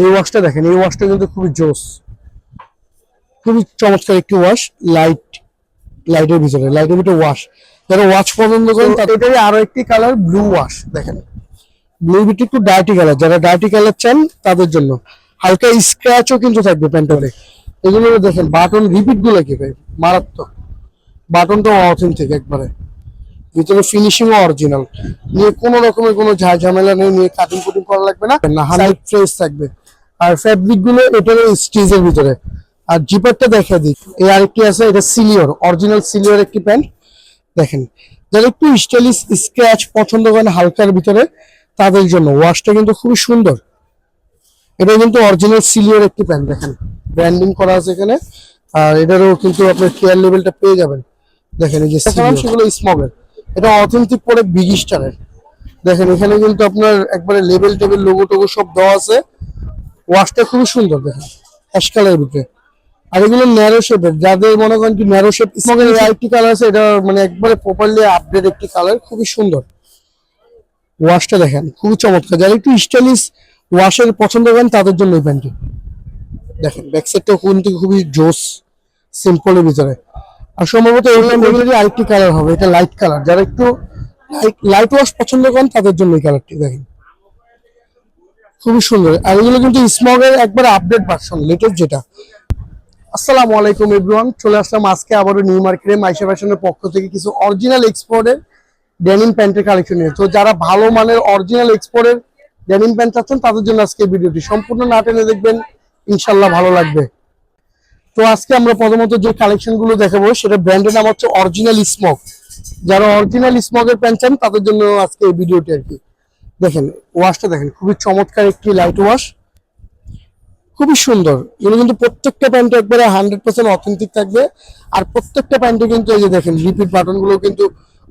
এই ওয়াশটা দেখেন এই ওয়াশটা কিন্তু খুবই জোস। খুবই চমৎকার একটি ওয়াশ লাইট লাইটের ভিতরে লাইটের ভিতরে ওয়াশ যারা ওয়াশ পছন্দ করেন তাদের এটারই আরও একটি কালার ব্লু ওয়াশ দেখেন। ব্লু ভিতরে একটু ডার্টি কালার যারা ডার্টি কালার চান তাদের জন্য। হালকা স্ক্র্যাচও কিন্তু থাকবে প্যান্টনে এগুলো দেখেন বাটন রিপিটগুলো কি ভাই? মারাত্মক। বাটনটা অথেন্টিক একবারে। ভিতরে ফিনিশিং অরিজিনাল নিয়ে কোনো রকমের কোনো ঝা ঝামেলা নেই নিয়ে কাটিং কুটিং করা লাগবে না। না হান্ড্রেড ফ্রেশ থাকবে। আর ফ্যাব্রিকগুলো এটারও স্টিজের ভিতরে। আর জিপারটা দেখা দিই। এই আরেকটি আছে এটা সিলিওর অরিজিনাল সিলিওর একটি প্যান্ট দেখেন যারা একটু স্টাইলিশ স্ক্র্যাচ পছন্দ করেন হালকার ভিতরে তাদের জন্য ওয়াশটা কিন্তু খুবই সুন্দর। এটা কিন্তু অরিজিনাল সিলিওর একটি প্যান্ট দেখেন। ব্র্যান্ডিং করা আছে এখানে। আর এটারও কিন্তু আপনার কেয়ার লেভেলটা পেয়ে যাবেন। দেখেন এই যে সেগুলো স্মগের এটা অথেন্টিক পরে বিগ স্টারের দেখেন এখানে কিন্তু আপনার একবারে লেবেল টেবিল লোগো টোগো সব দেওয়া আছে। ওয়াশটা খুবই সুন্দর দেখেন অ্যাশ কালারের ভিতরে। আর এগুলো ন্যারো শেপের যাদের মনে করেন কি ন্যারো শেপ স্মগের আরেকটি কালার আছে এটা মানে একবারে প্রপারলি আপডেট একটি কালার খুবই সুন্দর। ওয়াশটা দেখেন খুবই চমৎকার। যারা একটু স্টাইলিশ ওয়াশের পছন্দ করেন তাদের জন্য এই প্যান্টটি। দেখেন ব্যাক সাইডটা কিন্তু খুবই জোস সিম্পলের ভিতরে। আর সম্ভবত আরেকটি কালার হবে এটা লাইট কালার যারা একটু লাইট লাইট ওয়াশ পছন্দ করেন তাদের জন্য এই কালারটি দেখেন। খুবই সুন্দর। আর এগুলো কিন্তু স্মগের একবার আপডেট ভার্সন লেটেস্ট যেটা। আসসালামু আলাইকুম এভরিওয়ান চলে আসলাম আজকে আবারও নিউ মার্কেটে মাইশা ফ্যাশনের পক্ষ থেকে কিছু অরিজিনাল এক্সপোর্টের ডেনিম প্যান্টের কালেকশন নিয়ে। তো যারা ভালো মানের অরিজিনাল এক্সপোর্টের ডেনিম প্যান্ট চাচ্ছেন তাদের জন্য আজকে ভিডিওটি সম্পূর্ণ না টেনে দেখবেন ইনশাল্লাহ ভালো লাগবে। তো আজকে আমরা প্রথমত যে কালেকশনগুলো দেখাবো, সেটা ব্র্যান্ডের নাম হচ্ছে অরিজিনাল স্মক যারা অরিজিনাল স্মকের প্যান্ট চান, তাদের জন্য আজকে এই ভিডিওটি আর কি। দেখেন ওয়াশটা দেখেন, খুবই চমৎকার একটি লাইট ওয়াশ খুবই সুন্দর। এগুলো কিন্তু প্রত্যেকটা প্যান্টে একবারে হান্ড্রেড পার্সেন্ট অথেন্টিক থাকবে। আর প্রত্যেকটা প্যান্টে কিন্তু এই যে দেখেন রিপিট বাটনগুলো কিন্তু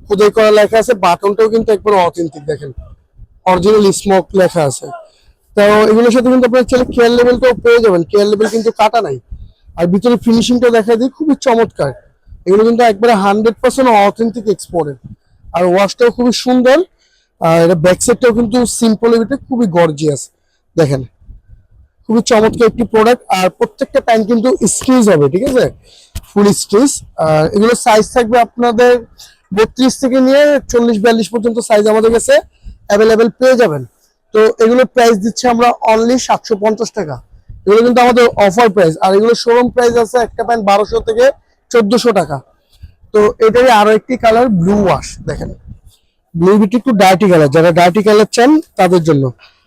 খোদাই করা লেখা আছে বাটনটাও কিন্তু একবারে অথেন্টিক দেখেন। অরিজিনাল স্মোক লেখা আছে। তো এগুলোর সাথে কিন্তু আপনার ছেলে কেয়ার লেভেলটাও পেয়ে যাবেন। কেয়ার লেভেল কিন্তু কাটা নাই। আর ভিতরে ফিনিশিংটা দেখা দিই খুবই চমৎকার। এগুলো কিন্তু একবারে হান্ড্রেড পার্সেন্ট অথেন্টিক এক্সপোর্টের আর ওয়াশটাও খুবই সুন্দর। আর এটা ব্যাক সাইডটাও কিন্তু সিম্পলের ভিতরে খুবই গর্জিয়াস দেখেন, খুবই চমৎকার একটি প্রোডাক্ট আর প্রত্যেকটা প্যান্ট কিন্তু স্টিচ হবে, ঠিক আছে? ফুল স্টিচ আর এগুলো সাইজ থাকবে আপনাদের বত্রিশ থেকে নিয়ে চল্লিশ, বিয়াল্লিশ পর্যন্ত সাইজ আমাদের কাছে অ্যাভেলেবেল পেয়ে যাবেন। তো এগুলোর প্রাইস দিচ্ছে আমরা অনলি সাতশো পঞ্চাশ টাকা। এগুলো কিন্তু আমাদের অফার প্রাইস আর এগুলো শোরুম প্রাইস আছে একটা প্যান্ট বারোশো থেকে চোদ্দশো টাকা। তো এটারই আরও একটি কালার ব্লু ওয়াশ দেখেন। ব্লু বিটি একটু ডার্টি কালার যারা ডার্টি কালার চান তাদের জন্য।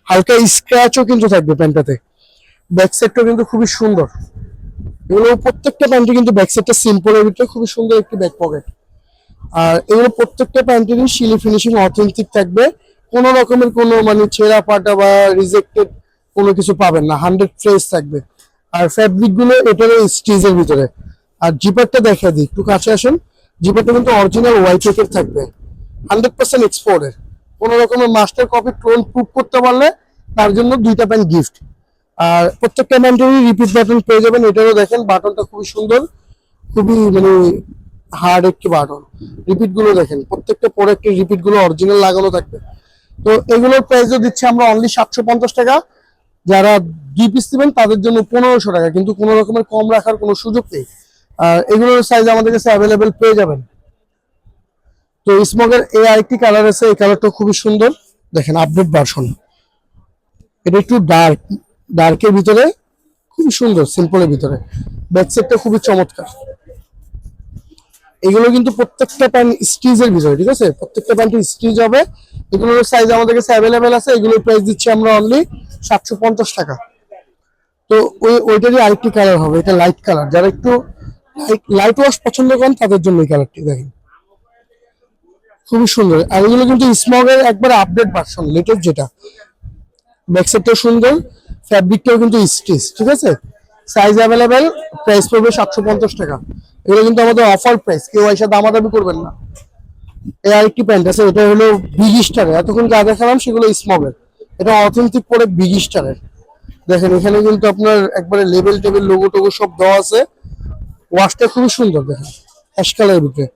হালকা স্ক্র্যাচও কিন্তু থাকবে প্যান্টটাতে ব্যাক সাইডটাও কিন্তু খুবই সুন্দর। এগুলো প্রত্যেকটা প্যান্টে কিন্তু ব্যাক সাইডটা সিম্পলের ভিতরে খুবই সুন্দর একটি ব্যাক পকেট আর এগুলো প্রত্যেকটা প্যান্টেরই শিলি ফিনিশিং অথেন্টিক থাকবে। কোনো রকমের কোনো মানে ছেঁড়া ফাটা বা রিজেক্টেড কোনো কিছু পাবেন না হান্ড্রেড ফ্রেশ থাকবে। আর ফ্যাব্রিকগুলো এটারও স্টিজের ভিতরে। আর জিপারটা দেখা দিই, একটু কাছে আসেন। জিপারটা কিন্তু অরিজিনাল হোয়াইট চেকের থাকবে। হান্ড্রেড পার্সেন্ট এক্সপোর্টের কোনো রকমের মাস্টার কপি ক্লোন প্রুফ করতে পারলে তার জন্য দুইটা প্যান্ট গিফট আর প্রত্যেকটা প্যান্টেরই রিপিট বাটন পেয়ে যাবেন, এটারও দেখেন বাটনটা খুবই সুন্দর। খুবই মানে হার্ড একটি বাটন রিপিটগুলো দেখেন, প্রত্যেকটা প্রোডাক্টের রিপিটগুলো অরিজিনাল লাগানো থাকবে। তো এগুলোর প্রাইসও দিচ্ছে আমরা অনলি সাতশো পঞ্চাশ টাকা। যারা দুই পিস তাদের জন্য পনেরোশো টাকা। কিন্তু কোনো রকমের কম রাখার কোনো সুযোগ নেই। আর এগুলোর সাইজ আমাদের কাছে অ্যাভেলেবেল পেয়ে যাবেন। তো স্মোকের এই আরেকটি কালার আছে, এই কালারটা খুবই সুন্দর। দেখেন আপডেট ভার্সন এটা একটু ডার্ক ডার্কের ভিতরে, খুবই সুন্দর সিম্পলের ভিতরে। ব্যাক খুবই চমৎকার। এগুলো কিন্তু প্রত্যেকটা প্যান্ট স্টিজের ভিতরে, ঠিক আছে? প্রত্যেকটা প্যান্ট স্টিচ হবে। এগুলোর সাইজ আমাদের কাছে অ্যাভেলেবেল আছে। এগুলোর প্রাইস দিচ্ছি আমরা অনলি সাতশো পঞ্চাশ টাকা। তো ওই ওইটারই আরেকটি কালার হবে। এটা লাইট কালার যারা একটু লাইট ওয়াশ পছন্দ করেন, তাদের জন্য এই কালারটি দেখেন। খুবই সুন্দর। আর এগুলো কিন্তু স্মগের একবার আপডেট ভার্সন লেটেস্ট যেটা। ব্যাক সাইডটাও সুন্দর ফ্যাব্রিকটাও কিন্তু স্টিচ ঠিক আছে? সাইজ অ্যাভেলেবেল প্রাইস পড়বে সাতশো পঞ্চাশ টাকা। এগুলো কিন্তু আমাদের অফার প্রাইস কেউ এসে দামাদামি করবেন না। এই আরেকটি প্যান্ট আছে, এটা হলো বিগ স্টারের এতক্ষণ যা দেখালাম সেগুলো স্মগের এটা অথেন্টিক পরে বিগ স্টারের দেখেন, এখানে কিন্তু আপনার একবারে লেভেল টেবিল লোগো টোগো সব দেওয়া আছে। ওয়াশটা খুবই সুন্দর, দেখেন। অ্যাশ কালারের ভিতরে।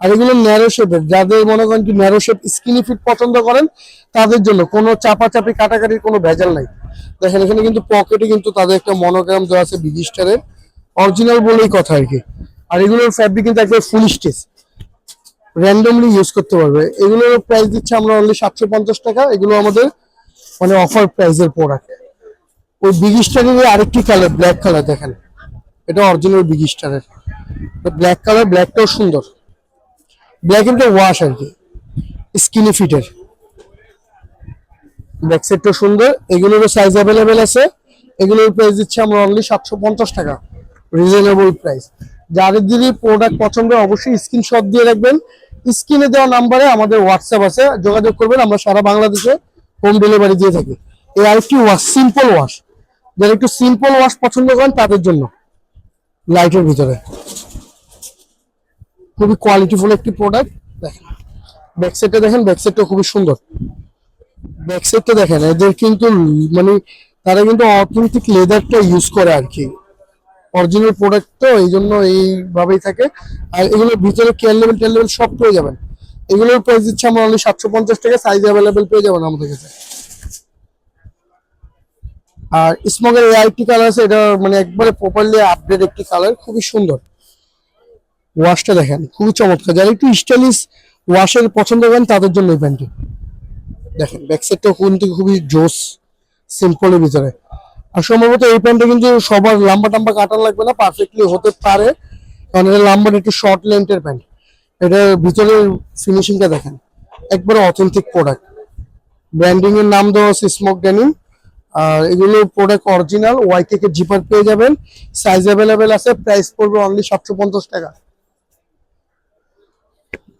আর এগুলো ন্যারো শেপের যাদের মনে করেন কি ন্যারো শেপ স্কিনি ফিট পছন্দ করেন, তাদের জন্য কোনো চাপাচাপি, কাটাকাটির কোনো ভেজাল নাই। দেখেন, এখানে কিন্তু পকেটে কিন্তু তাদের একটা মনোগ্রাম দেওয়া আছে বিগিস্টারের অরিজিনাল বলেই কথা আর কি। আর এগুলোর ফ্যাব্রিক কিন্তু একবার ফুল স্টেজ র্যান্ডমলি ইউজ করতে পারবে। এগুলোর প্রাইস দিচ্ছে আমরা অনলি সাতশো পঞ্চাশ টাকা। এগুলো আমাদের মানে অফার প্রাইসের প্রোডাক্ট ওই বিগিস্টারের আরেকটি কালার ব্ল্যাক কালার দেখেন। এটা অরিজিনাল বিগিস্টারের ব্ল্যাক কালার ব্ল্যাকটাও সুন্দর। ব্ল্যাক এন্ড ওয়াশ আর কি। স্কিনি ফিটের ব্যাক সেটটা সুন্দর। এগুলোরও সাইজ অ্যাভেলেবেল আছে। এগুলোর প্রাইস দিচ্ছে আমরা অনলি সাতশো পঞ্চাশ টাকা। রিজনেবল প্রাইস যাদের যদি প্রোডাক্ট পছন্দ অবশ্যই স্ক্রিনশট দিয়ে রাখবেন। স্ক্রিনে দেওয়া নাম্বারে আমাদের হোয়াটসঅ্যাপ আছে, যোগাযোগ করবেন, আমরা সারা বাংলাদেশে হোম ডেলিভারি দিয়ে থাকি। এই আরেকটি ওয়াশ সিম্পল ওয়াশ যারা একটু সিম্পল ওয়াশ পছন্দ করেন, তাদের জন্য লাইটের ভিতরে। খুবই কোয়ালিটিফুল একটি প্রোডাক্ট দেখেন ব্যাক সাইডটা দেখেন ব্যাক সাইডটা খুবই সুন্দর। ব্যাক সাইডটা দেখেন, এদের কিন্তু মানে তারা কিন্তু অথেন্টিক লেদারটা ইউজ করে আর কি। অরিজিনাল প্রোডাক্ট তো এই জন্য এইভাবেই থাকে। আর এগুলোর ভিতরে কেয়ার লেভেল টেয়ার লেভেল সব পেয়ে যাবেন। এগুলোর প্রাইস দিচ্ছে আমরা অনলি সাতশো পঞ্চাশ টাকা সাইজ অ্যাভেলেবেল পেয়ে যাবেন আমাদের কাছে। আর স্মগের এই আরেকটি কালার আছে, এটা মানে একবারে প্রপারলি আপডেট একটি কালার খুবই সুন্দর। ওয়াশটা দেখেন, খুবই চমৎকার। যারা একটু স্টাইলিশ ওয়াশের পছন্দ করেন, তাদের জন্য এই প্যান্টটি। দেখেন ব্যাক সাইডটা কিন্তু খুবই জোস সিম্পলের ভিতরে। আর সম্ভবত এই প্যান্টটা কিন্তু সবার লম্বা টাম্বা কাটার লাগবে না পারফেক্টলি হতে পারে। কারণ এটা লম্বা একটু শর্ট লেন্থের প্যান্ট। এটার ভিতরের ফিনিশিংটা দেখেন, একবারে অথেন্টিক প্রোডাক্ট ব্র্যান্ডিং এর নাম দেওয়া আছে স্মোক ডেনিম আর এগুলো প্রোডাক্ট অরিজিনাল ওয়াই থেকে জিপার পেয়ে যাবেন। সাইজ অ্যাভেলেবেল আছে প্রাইস পড়বে অনলি সাতশো পঞ্চাশ টাকা।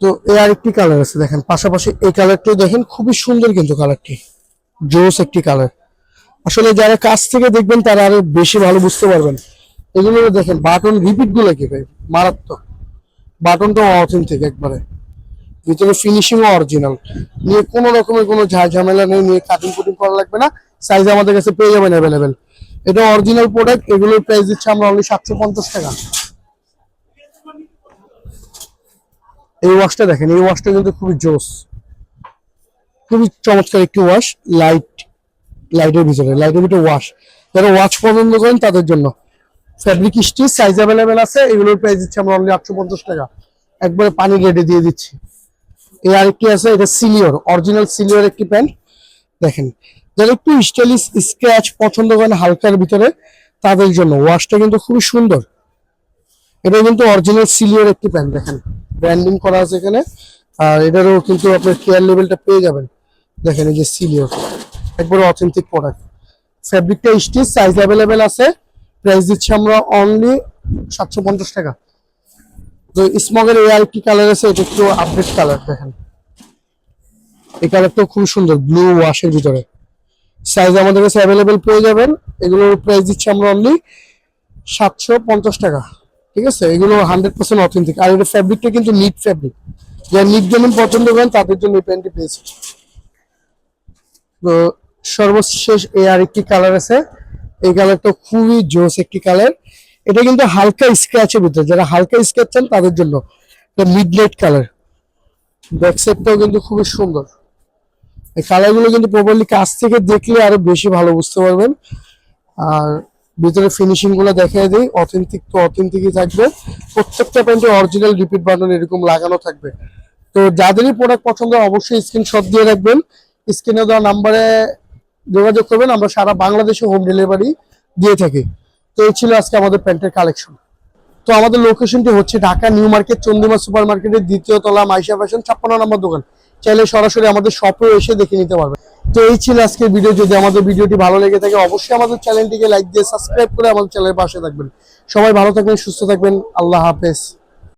তো এ আরেকটি কালার আছে দেখেন, পাশাপাশি এই কালারটিও দেখেন, খুবই সুন্দর কিন্তু কালারটি জোস একটি কালার আসলে যারা কাছ থেকে দেখবেন, তারা আরও বেশি ভালো বুঝতে পারবেন। এগুলো দেখেন, বাটন রিপিটগুলো কি ভাই? মারাত্মক। বাটনটা অথেন্টিক একবারে। ভিতরে ফিনিশিং অরিজিনাল নিয়ে কোনো রকমের কোনো ঝামেলা নেই, নিয়ে কাটিং কুটিং করা লাগবে না। সাইজ আমাদের কাছে পেয়ে যাবেন অ্যাভেলেবেল এটা অরিজিনাল প্রোডাক্ট এগুলোর প্রাইস দিচ্ছে আমরা অনলি সাতশো পঞ্চাশ টাকা। এই ওয়াশটা দেখেন, এই ওয়াশটা কিন্তু খুবই জোস। খুবই চমৎকার একটি ওয়াশ লাইট লাইটের ভিতরে লাইটের ভিতরে ওয়াশ যারা ওয়াচ পছন্দ করেন, তাদের জন্য। ফ্যাব্রিক স্টিচ সাইজ অ্যাভেলেবেল আছে, এগুলোর প্রাইস দিচ্ছে আমরা অনলি আটশো পঞ্চাশ টাকা। একবারে পানি রেডি দিয়ে দিচ্ছি। এই আরেকটি আছে? এটা সিলিওর অরিজিনাল সিলিওর একটি প্যান্ট দেখেন, যারা একটু স্টাইলিশ স্ক্র্যাচ পছন্দ করেন হালকার ভিতরে, তাদের জন্য ওয়াশটা কিন্তু খুবই সুন্দর। এটা কিন্তু অরিজিনাল সিলিওর একটি প্যান্ট দেখেন। ব্র্যান্ডিং করা আছে এখানে। আর এটারও কিন্তু আপনার কেয়ার লেভেলটা পেয়ে যাবেন। দেখেন এই যে সিলিওর একবারে অথেন্টিক প্রোডাক্ট ফ্যাব্রিকটা স্টিচ সাইজ অ্যাভেলেবেল আছে। প্রাইস দিচ্ছি আমরা অনলি সাতশো পঞ্চাশ টাকা। তো স্মগের এই আরেকটি কালার আছে, এটা একটু আপডেট কালার দেখেন। এই কালারটাও খুব সুন্দর ব্লু ওয়াশের ভিতরে। সাইজ আমাদের কাছে অ্যাভেলেবেল পেয়ে যাবেন। এগুলোর প্রাইস দিচ্ছি আমরা অনলি সাতশো পঞ্চাশ টাকা। ঠিক আছে? এগুলো হান্ড্রেড পার্সেন্ট অথেন্টিক আর এটা ফ্যাব্রিকটা কিন্তু নিট ফ্যাব্রিক যারা নিট যেমন পছন্দ করেন, তাদের জন্য এই প্যান্টটি পেয়েছি। তো সর্বশেষ এই আরেকটি কালার আছে। এই কালারটা খুবই জোস একটি কালার এটা কিন্তু হালকা স্ক্র্যাচের ভিতরে, যারা হালকা স্ক্র্যাচ চান তাদের জন্য মিড লাইট কালার ব্যাক কিন্তু খুবই সুন্দর। এই কালারগুলো কিন্তু প্রপারলি কাছ থেকে দেখলে আরও বেশি ভালো বুঝতে পারবেন। আর ভিতরে ফিনিশিংগুলো দেখাই দিই অথেন্টিক তো অথেন্টিকই থাকবে। প্রত্যেকটা প্যান্টে অরিজিনাল রিপিট বাটন এরকম লাগানো থাকবে। তো যাদেরই প্রোডাক্ট পছন্দ অবশ্যই স্ক্রিনশট দিয়ে রাখবেন। স্ক্রিনে দেওয়া নাম্বারে যোগাযোগ করবেন, আমরা সারা বাংলাদেশে হোম ডেলিভারি দিয়ে থাকি। তো এই ছিল আজকে আমাদের প্যান্টের কালেকশন তো আমাদের লোকেশনটি হচ্ছে Dhaka new market, Chandima super মার্কেটের দ্বিতীয় তলা, মাইশা ফ্যাশন ছাপ্পান্ন নম্বর দোকান। চাইলে সরাসরি আমাদের শপে এসে দেখে নিতে পারবে তো এই ছিল আজকের ভিডিও যদি আমাদের ভিডিওটি ভালো লেগে থাকে, অবশ্যই আমাদের চ্যানেলটিকে লাইক দিয়ে সাবস্ক্রাইব করে আমাদের চ্যানেলের পাশে থাকবেন। সবাই ভালো থাকবেন, সুস্থ থাকবেন। আল্লাহ হাফেজ।